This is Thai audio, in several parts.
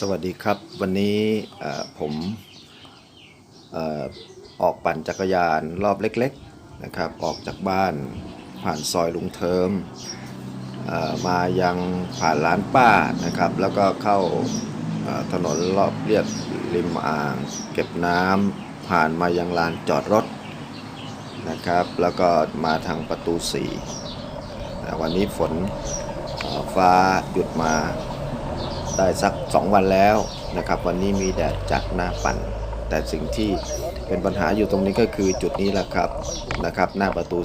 สวัสดีครับ วันนี้ผมออกปั่นจักรยานรอบเล็กๆนะครับ ออกจากบ้านผ่านซอยลุงเทิมมายังผ่านร้านป้านะครับ แล้วก็เข้าถนนรอบเรียบริมอ่าง เก็บน้ำผ่านมายังลานจอดรถนะครับ แล้วก็มาทางประตูสี่แต่วันนี้ฝนฟ้าหยุดมา ได้สัก 2 วันแล้วนะครับ วันนี้มีแดดจัดหน้าปั่น แต่สิ่งที่เป็นปัญหาอยู่ตรงนี้ก็คือจุดนี้แหละครับนะครับ หน้าประตู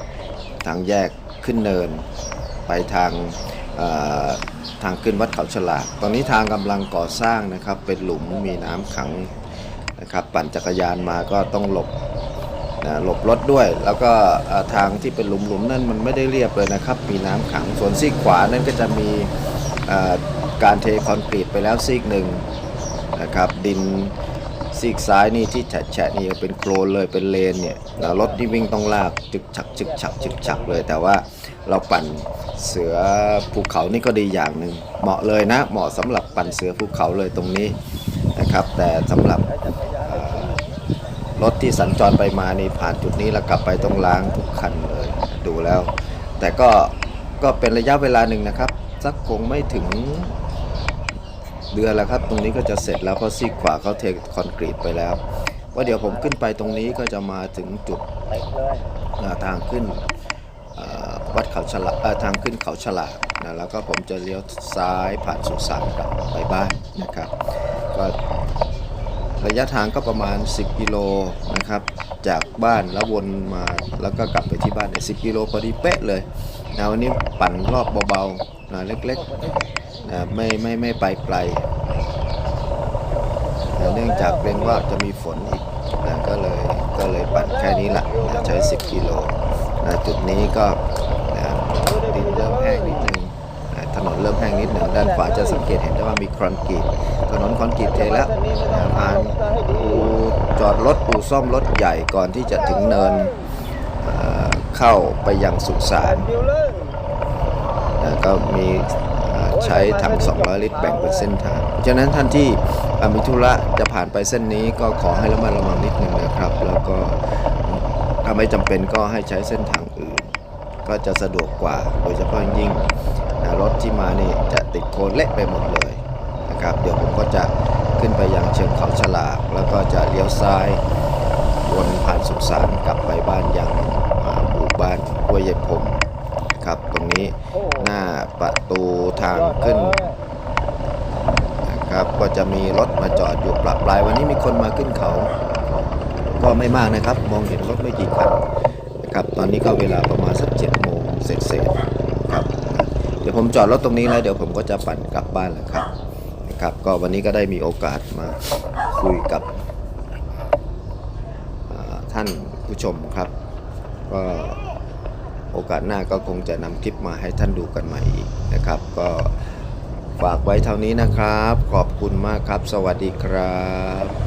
4 ทางแยกขึ้นเนิน ไปทางทางขึ้นวัดเขาฉลากตอนนี้ทางกำลังก่อสร้างนะครับ เป็นหลุมมีน้ำขังนะครับ ปั่นจักรยานมาก็ต้องหลบนะหลบรถด้วย แล้วก็ทางที่เป็นหลุมๆนั่นมันไม่ได้เรียบเลยนะครับ มีน้ำขังส่วนซีกขวานั่นก็จะมี การเทคอนกรีตไปแล้วซีกหนึ่งนะครับดินซีกซ้ายนี่ที่แฉะนี่เป็นโคลนเลยเป็นเลนเนี่ยนะรถที่วิ่งต้องลากจึกฉักจึกฉักจึกฉักเลย แต่ว่าเราปั่นเสือภูเขานี่ก็ดีอย่างหนึ่งเหมาะเลยนะเหมาะสำหรับปั่นเสือภูเขาเลยตรงนี้นะครับ แต่สำหรับรถที่สัญจรไปมานี่ผ่านจุดนี้แล้วกลับไปต้องล้างทุกคันเลยดูแล้ว แต่ก็ก็เป็นระยะเวลาหนึ่งนะครับ สักคงไม่ถึง เดือนแล้วครับ ตรงนี้ก็จะเสร็จแล้วเพราะซีกขวาเขาเทคอนกรีตไปแล้วว่าเดี๋ยวผมขึ้นไปตรงนี้ก็จะมาถึงจุดทางขึ้นวัดเขาฉลาทางขึ้นเขาฉลากนะแล้วก็ผมจะเลี้ยวซ้ายผ่านสุสานกลับไปบ้านนะครับก็ระยะทางก็ประมาณ 10 กิโลนะครับ จากบ้านแล้ววนมาแล้วก็กลับไปที่บ้านเนี่ย10กิโลพอดีเป๊ะเลยนะวันนี้ปั่นรอบเบาๆ นะเล็กๆนะไม่ไม่ไม่ไปไกลนะเนื่องจากเกรงว่าจะมีฝนอีกนะก็เลยก็เลยปั่นแค่นี้แหละนะใช้ 10 กิโลนะจุดนี้ก็นะดินเริ่มแห้งนิดนึงนะถนนเริ่มแห้งนิดหนึ่งด้านขวาจะสังเกตเห็นได้ว่ามีคอนกรีตถนนคอนกรีตเทแล้วนะผ่านอู่จอดรถอู่ซ่อมรถใหญ่ก่อนที่จะถึงเนินเข้าไปยังสุสาน นะก็มีใช้ถัง 200 ลิตรแบ่งเป็นเส้นทางฉะนั้นท่านที่มีธุระจะผ่านไปเส้นนี้ก็ขอให้ระมัดระวังนิดนึงนะครับ แล้วก็ถ้าไม่จำเป็นก็ให้ใช้เส้นทางอื่น ก็จะสะดวกกว่าโดยเฉพาะยิ่งรถที่มานี่จะติดโคลนเละไปหมดเลยนะครับ เดี๋ยวผมก็จะขึ้นไปยังเชิงเขาฉลาก แล้วก็จะเลี้ยวซ้ายวนผ่านสุสานกลับไปบ้านยังหมู่บ้านห้วยใยพรม ตรงนี้หน้าประตูทางขึ้นนะครับก็จะมีรถมาจอดอยู่ปรับปลายวันนี้มีคนมาขึ้นเขา ก็ไม่มากนะครับ มองเห็นรถไม่กี่คันนะครับตอนนี้ก็เวลาประมาณสักเจ็ดโมงเสร็จเสร็จครับเดี๋ยวผมจอดรถตรงนี้แล้วเดี๋ยวผมก็จะปั่นกลับบ้านแล้วครับนะครับ ก็วันนี้ก็ได้มีโอกาสมาคุยกับท่านผู้ชมครับก็ โอกาสหน้าก็คงจะนำคลิปมาให้ท่านดูกันใหม่อีกนะครับ ก็ฝากไว้เท่านี้นะครับ ขอบคุณมากครับ สวัสดีครับ